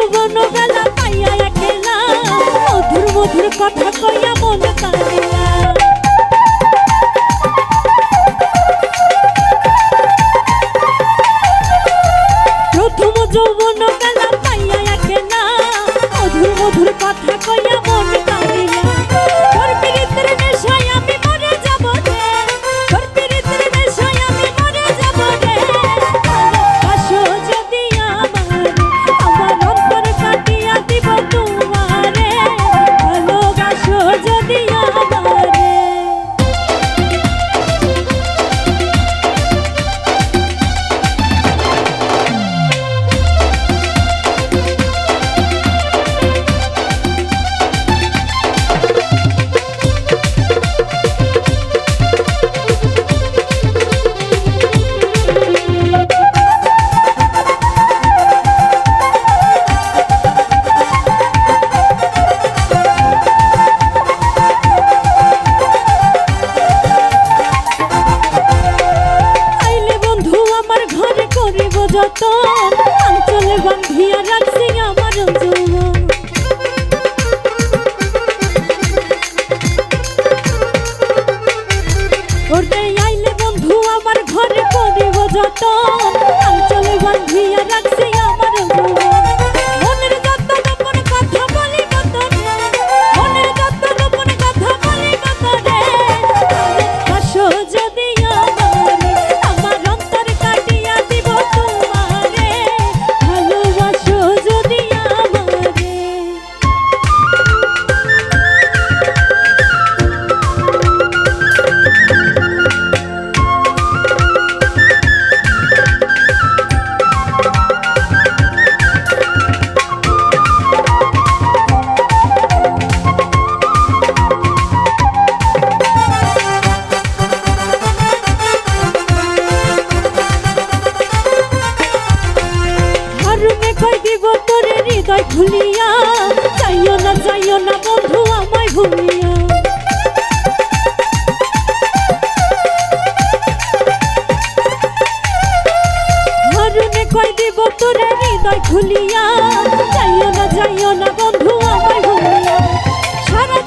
যৌবন বেলা পাইয়া একলা। মধুর মধুর কথা কইয়া মন কানে চলে বান্ধিয়া রাখছি আমার যৌবন। ওরে আইলে বন্ধু আমার ঘরে করিব যত ভুলিয়া, যাইও না যাইও না বন্ধু আমায় ভুলিয়া। হরুনে কয় দিব তোরা হৃদয় খুলিয়া, যাইও না যাইও না বন্ধু আমায় ভুলিয়া। সারা